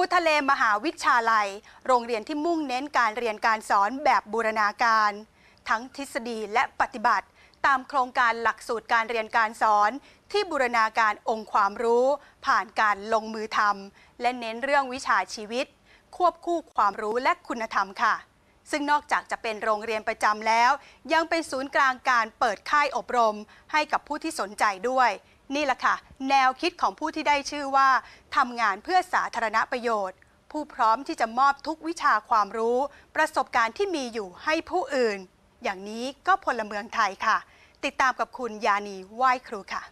ปูทะเลมหาวิชาลัย โรงเรียนที่มุ่งเน้นการเรียนการสอนแบบบูรณาการ ทั้งทฤษฎีและปฏิบัติ ตามโครงการหลักสูตรการเรียนการสอน ที่บูรณาการองค์ความรู้ ผ่านการลงมือทำและเน้นเรื่องวิชาชีวิต ควบคู่ความรู้และคุณธรรมค่ะซึ่งนอกจากจะเป็นโรงเรียนประจำแล้ว ยังเป็นศูนย์กลางการเปิดค่ายอบรม ให้กับผู้ที่สนใจด้วย นี่แหละค่ะ แนวคิดของผู้ที่ได้ชื่อว่าทำงานเพื่อสาธารณประโยชน์ ผู้พร้อมที่จะมอบทุกวิชาความรู้ ประสบการณ์ที่มีอยู่ให้ผู้อื่น อย่างนี้ก็พลเมืองไทยค่ะ ติดตามกับคุณยานีไหว้ครูค่ะ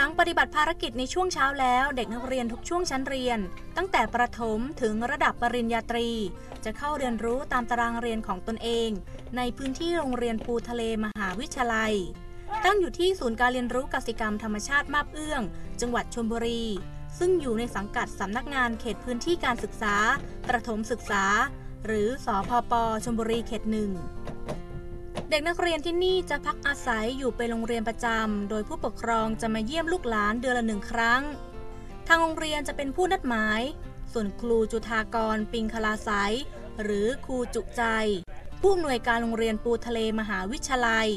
ลังปฏิบัติภารกิจในช่วงเช้าแล้ว เด็กนักเรียนทุกช่วงชั้นเรียน ตั้งแต่ประถมถึงระดับปริญญาตรี จะเข้าเรียนรู้ตามตารางเรียนของตนเอง ในพื้นที่โรงเรียนปูทะเลมหาวิทยาลัย ตั้งอยู่ที่ศูนย์การเรียนรู้กสิกรรมธรรมชาติมาบเอื้อง จังหวัดชลบุรี ซึ่งอยู่ในสังกัดสำนักงานเขตพื้นที่การศึกษา ประถมศึกษา หรือสอพปชลบุรีเขตหนึ่ง เด็กนักเรียนที่นี่จะพักอาศัยอยู่ไปโรงเรียนประจำ โดยผู้ปกครองจะมาเยี่ยมลูกหลานเดือนละหนึ่งครั้ง ทางโรงเรียนจะเป็นผู้นัดหมาย ส่วนครูจุธากร ปิงคลาไสยหรือครูจุใจ ผู้อำนวยการโรงเรียนปูทะเลมหาวิทยาลัย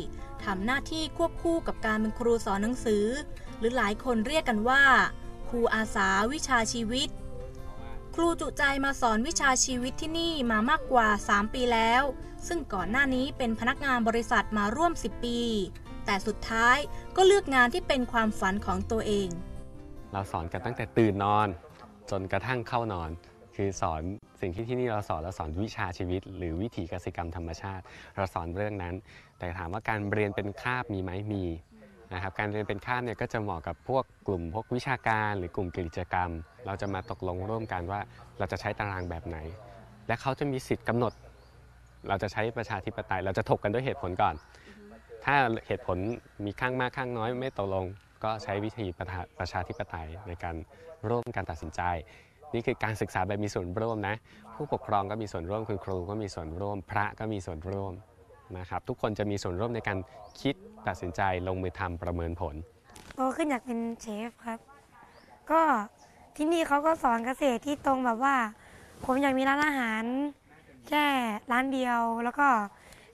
ทำหน้าที่ควบคู่กับการเป็นครูสอนหนังสือ หรือหลายคนเรียกกันว่า ครูอาสาวิชาชีวิต ครูจุใจมาสอนวิชาชีวิตที่นี่มามากกว่า 3 ปีแล้ว ซึ่งก่อนหน้านี้เป็นพนักงานบริษัทมาร่วม 10 ปี แต่สุดท้ายก็เลือกงานที่เป็นความฝันของตัวเอง เราสอนกันตั้งแต่ตื่นนอน จนกระทั่งเข้านอน คือสอนสิ่งที่ที่นี่เราสอนเราสอนวิชาชีวิต หรือวิถีกสิกรรมธรรมชาติ เราสอนเรื่องนั้น แต่ถามว่าการเรียนเป็นคาบมีไหมมี นะครับการเรียนเป็นคาบเนี่ยก็จะเหมาะกับพวกกลุ่มพวกวิชาการหรือกลุ่มกิจกรรม เราจะมาตกลงร่วมกันว่าเราจะใช้ตารางแบบไหน และเขาจะมีสิทธิ์กำหนด เราจะใช้ประชาธิปไตย เราจะถกกันด้วยเหตุผลก่อน ถ้าเหตุผลมีข้างมากข้างน้อยไม่ตกลง ก็ใช้วิธีประประชาธิปไตยในการร่วมการตัดสินใจ นี่คือการศึกษาแบบมีส่วนร่วมนะ ผู้ปกครองก็มีส่วนร่วมคุณครูก็มีส่วนร่วม พระก็มีส่วนร่วมนะครับทุกคนจะมีส่วนร่วมในการคิด ตัดสินใจลงมือทำประเมินผลโตขึ้นอยากเป็นเชฟครับ ก็ที่นี่เขาก็สอนเกษตรที่ตรงแบบว่า ผมอยากมีร้านอาหารแค่ร้านเดียว แล้วก็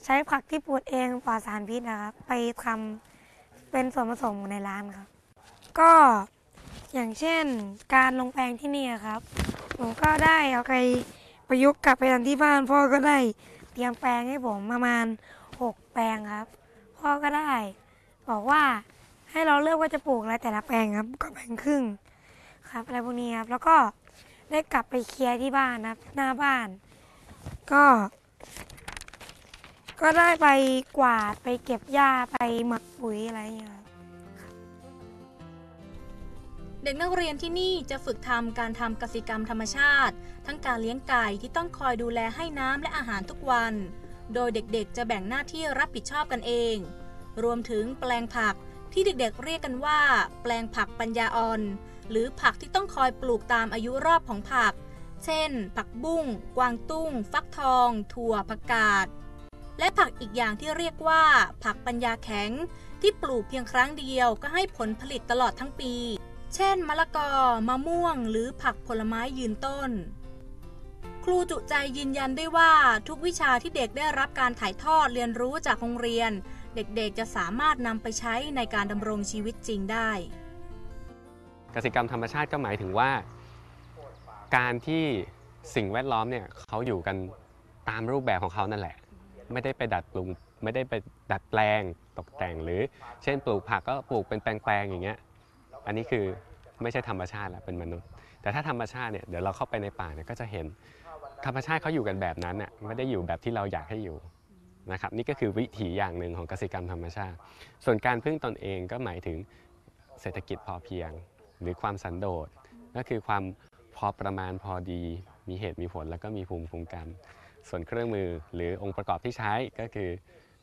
ใช้ผักที่ปลูกเองปลอดสารพิษนะครับไปทำเป็นส่วนผสมในร้านครับ ก็อย่างเช่นการลงแปลงที่นี่ครับ ผมก็ได้เอาไปประยุกต์กลับไปทำที่บ้านพ่อก็ได้เตรียมแปลงให้ผมประมาณ 6 แปลงครับ พ่อก็ได้ บอกว่าให้เราเลือกว่าจะปลูกอะไรแต่ละแปลงครับ ก็แบ่งครึ่งครับอะไรพวกนี้ครับ แล้วก็ได้กลับไปเคลียร์ที่บ้านนะครับ หน้าบ้าน ก็ ก็ได้ไปกวาดไปเก็บหญ้าไปหมักปุ๋ยอะไรอย่างเงี้ยครับเด็กนักเรียนที่นี่จะฝึกทำการทำกสิกรรมธรรมชาติ ทั้งการเลี้ยงไก่ที่ต้องคอยดูแลให้น้ำและอาหารทุกวัน โดยเด็กๆ จะแบ่งหน้าที่รับผิดชอบกันเอง รวมถึงแปลงผักที่เด็กๆ เรียกกันว่า แปลงผักปัญญาอ่อน หรือผักที่ต้องคอยปลูกตามอายุรอบของผัก เช่น ผักบุ้ง กวางตุ้ง ฟักทอง ถั่วผักกาด และผักอีกอย่างที่เรียกว่า ผักปัญญาแข็ง ที่ปลูกเพียงครั้งเดียวก็ให้ผลผลิตตลอดทั้งปี เช่น มะละกอ มะม่วง หรือผักผลไม้ยืนต้น รูจุใจยืนยันได้ว่าทุกวิชาที่เด็กได้รับการถ่ายทอดเรียนรู้จากโรงเรียน เด็กๆจะสามารถนำไปใช้ในการดำรงชีวิตจริงได้ กสิกรรมธรรมชาติก็หมายถึงว่า การที่สิ่งแวดล้อมเนี่ยเขาอยู่กันตามรูปแบบของเขานั่นแหละ ไม่ได้ไปดัดปรุงไม่ได้ไปดัดแปลงตกแต่งหรือ เช่นปลูกผักก็ปลูกเป็นแปลงๆอย่างเงี้ยอันนี้คือไม่ใช่ธรรมชาติแล้วเป็นมนุษย์ แต่ถ้าธรรมชาติเนี่ยเดี๋ยวเราเข้าไปในป่าเนี่ยก็จะเห็น ธรรมชาติเขาอยู่กันแบบนั้นน่ะไม่ได้อยู่แบบที่เราอยากให้อยู่นะครับนี่ก็คือวิถีอย่างหนึ่งของกสิกรรมธรรมชาติ ส่วนการพึ่งตนเองก็หมายถึงเศรษฐกิจพอเพียง หรือความสันโดษก็คือความพอประมาณพอดี มีเหตุมีผลแล้วก็มีภูมิคุ้มกัน ส่วนเครื่องมือหรือองค์ประกอบที่ใช้ก็คือ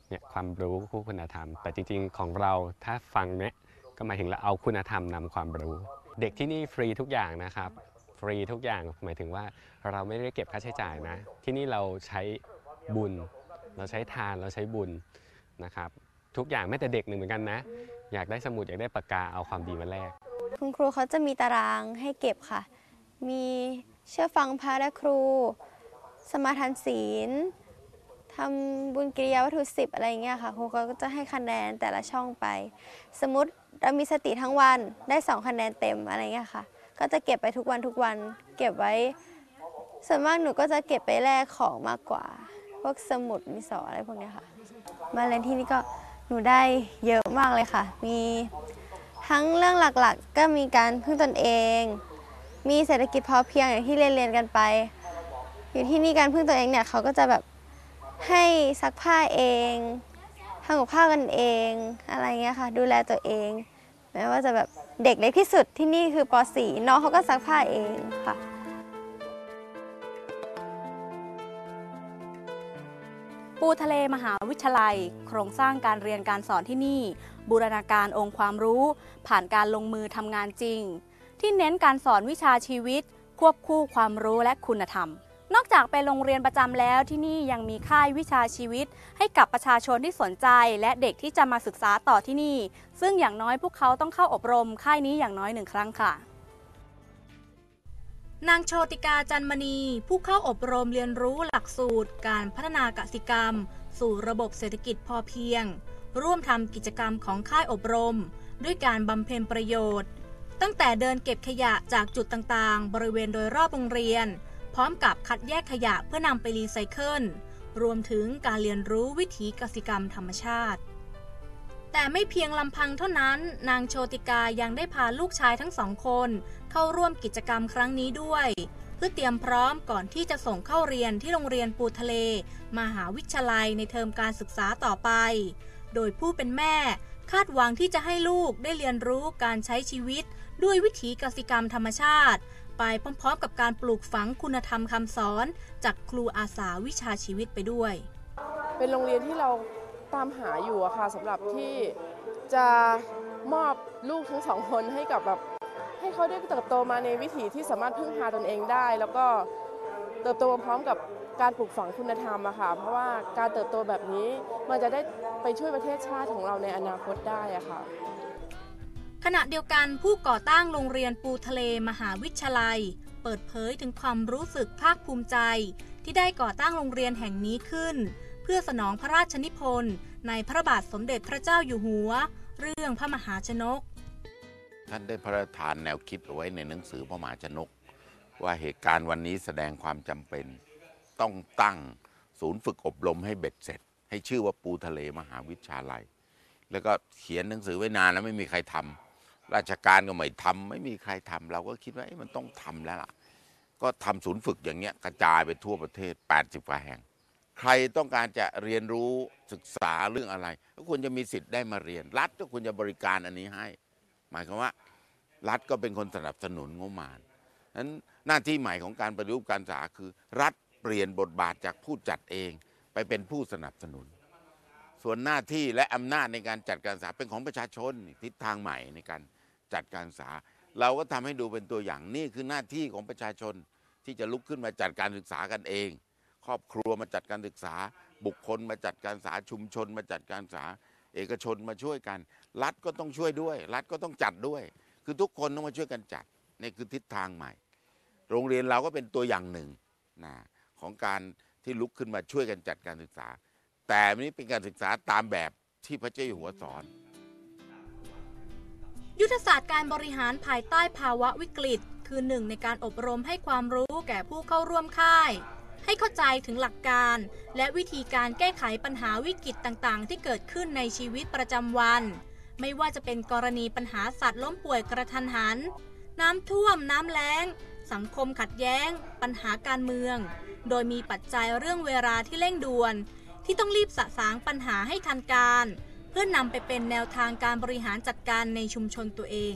เนี่ยความรู้คู่คุณธรรม แต่จริงๆของเราถ้าฟังเนี่ยก็หมายถึงเราเอาคุณธรรมนำความรู้ เด็กที่นี่ฟรีทุกอย่างนะครับ ฟรีทุกอย่างหมายถึงว่าเราไม่ได้เก็บค่าใช้จ่ายนะ ที่นี่เราใช้บุญ เราใช้ทานเราใช้บุญนะครับ ทุกอย่างแม้แต่เด็กหนึ่งเหมือนกันนะ อยากได้สมุดอยากได้ปากกาเอาความดีมาแลกคุณครูเขาจะมีตารางให้เก็บค่ะ มีเชื่อฟังพระและครู สมาทานศีลทำบุญกิริยาวัตถุสิบอะไรเงี้ยค่ะครูเขาก็จะให้คะแนนแต่ละช่องไป สมมติเรามีสติทั้งวันได้สองคะแนนเต็มอะไรเงี้ยค่ะ ก็จะเก็บไปทุกวันทุกวัน เก็บไว้ ส่วนมากหนูก็จะเก็บไปแลกของมากกว่า พวกสมุดมีสออะไรพวกนี้ค่ะ มาเรียนที่นี่ก็หนูได้เยอะมากเลยค่ะ มีทั้งเรื่องหลักๆ ก็มีการพึ่งตนเอง มีเศรษฐกิจพอเพียงอย่างที่เรียนเรียนกันไป อยู่ที่นี่การพึ่งตัวเองเนี่ยเขาก็จะแบบให้ซักผ้าเองทำกับข้าวกันเองอะไรเงี้ยค่ะ ดูแลตัวเองแม้ว่าจะแบบ เด็กเล็กที่สุดที่นี่คือป .4 น้องเขาก็ซักผ้าเองค่ะ ปูทะเลมหาวิทยาลัย โครงสร้างการเรียนการสอนที่นี่ บูรณาการองค์ความรู้ ผ่านการลงมือทำงานจริง ที่เน้นการสอนวิชาชีวิต ควบคู่ความรู้และคุณธรรม นอกจากเป็นโรงเรียนประจำแล้วที่นี่ยังมีค่ายวิชาชีวิต ให้กับประชาชนที่สนใจ และเด็กที่จะมาศึกษาต่อที่นี่ ซึ่งอย่างน้อยพวกเขาต้องเข้าอบรมค่ายนี้อย่างน้อยหนึ่งครั้งค่ะ นางโชติกาจันมณี ผู้เข้าอบรมเรียนรู้หลักสูตร การพัฒนากสิกรรม สู่ระบบเศรษฐกิจพอเพียง ร่วมทำกิจกรรมของค่ายอบรม ด้วยการบำเพ็ญประโยชน์ ตั้งแต่เดินเก็บขยะจากจุดต่างๆ บริเวณโดยรอบโรงเรียน พร้อมกับคัดแยกขยะเพื่อนำไปรีไซเคิล รวมถึงการเรียนรู้วิถีกสิกรรมธรรมชาติ แต่ไม่เพียงลำพังเท่านั้น นางโชติกายังได้พาลูกชายทั้งสองคน เข้าร่วมกิจกรรมครั้งนี้ด้วย เพื่อเตรียมพร้อมก่อนที่จะส่งเข้าเรียนที่โรงเรียนปูทะเล มหาวิทยาลัยในเทอมการศึกษาต่อไป โดยผู้เป็นแม่คาดหวังที่จะให้ลูกได้เรียนรู้การใช้ชีวิตด้วยวิถีกสิกรรมธรรมชาติ ไปพร้อมๆ กับการปลูกฝังคุณธรรมคำสอน จากครูอาสาวิชาชีวิตไปด้วย เป็นโรงเรียนที่เราตามหาอยู่อะค่ะสำหรับที่จะมอบลูกทั้งสองคนให้กับแบบให้เขาได้เติบโตมาในวิถีที่สามารถพึ่งพาตนเองได้ แล้วก็เติบโตพร้อมกับการปลูกฝังคุณธรรมอะค่ะ เพราะว่าการเติบโตแบบนี้มันจะได้ไปช่วยประเทศชาติของเราในอนาคตได้อะค่ะ ขณะเดียวกันผู้ก่อตั้งโรงเรียนปูทะเลมหาวิทยาลัย เปิดเผยถึงความรู้สึกภาคภูมิใจ ที่ได้ก่อตั้งโรงเรียนแห่งนี้ขึ้น เพื่อสนองพระราชนิพนธ์ในพระบาทสมเด็จพระเจ้าอยู่หัว เรื่องพระมหาชนก ท่านได้พระราชทานแนวคิดเอาไว้ในหนังสือพระมหาชนก ว่าเหตุการณ์วันนี้แสดงความจำเป็น ต้องตั้งศูนย์ฝึกอบรมให้เบ็ดเสร็จ ให้ชื่อว่าปูทะเลมหาวิทยาลัย แล้วก็เขียนหนังสือไว้นานแล้วไม่มีใครทำ ราชการก็ไม่ทำไม่มีใครทำเราก็คิดว่ามันต้องทำแล้วล่ะ ก็ทำศูนย์ฝึกอย่างเงี้ยกระจายไปทั่วประเทศ 80กว่าแห่ง ใครต้องการจะเรียนรู้ศึกษาเรื่องอะไร ก็ควรจะมีสิทธิ์ได้มาเรียน รัฐก็ควรจะบริการอันนี้ให้ หมายความว่า รัฐก็เป็นคนสนับสนุนงบประมาณนั้นหน้าที่ใหม่ของการปฏิรูปการศึกษาคือ รัฐเปลี่ยนบทบาทจากผู้จัดเอง ไปเป็นผู้สนับสนุน ส่วนหน้าที่และอำนาจในการจัดการศึกษาเป็นของประชาชนทิศทางใหม่ในการ จัดการศึกษา เราก็ทำให้ดูเป็นตัวอย่างนี่คือหน้าที่ของประชาชนที่จะลุกขึ้นมาจัดการศึกษากันเอง ครอบครัวมาจัดการศึกษา บุคคลมาจัดการศึกษาชุมชน มาจัดการศึกษา เอกชนมาช่วยกัน รัฐก็ต้องช่วยด้วย รัฐก็ต้องจัดด้วย คือทุกคนต้องมาช่วยกันจัดนี่คือทิศทางใหม่ โรงเรียนเราก็เป็นตัวอย่างหนึ่งนะของการที่ลุกขึ้นมาช่วยกันจัดการศึกษา แต่นนี้เป็นการศึกษาตามแบบที่พระเจ้าอยู่หัวสอน ยุทธศาสตร์การบริหารภายใต้ภาวะวิกฤต คือหนึ่งในการอบรมให้ความรู้แก่ผู้เข้าร่วมค่าย ให้เข้าใจถึงหลักการ และวิธีการแก้ไขปัญหาวิกฤตต่างๆ ที่เกิดขึ้นในชีวิตประจำวัน ไม่ว่าจะเป็นกรณีปัญหาสัตว์ล้มป่วยกระทันหัน น้ำท่วมน้ำแล้ง สังคมขัดแย้ง ปัญหาการเมือง โดยมีปัจจัยเรื่องเวลาที่เร่งด่วน ที่ต้องรีบสะสางปัญหาให้ทันการ พื่อนำไปเป็นแนวทางการบริหารจัดการในชุมชนตัวเอง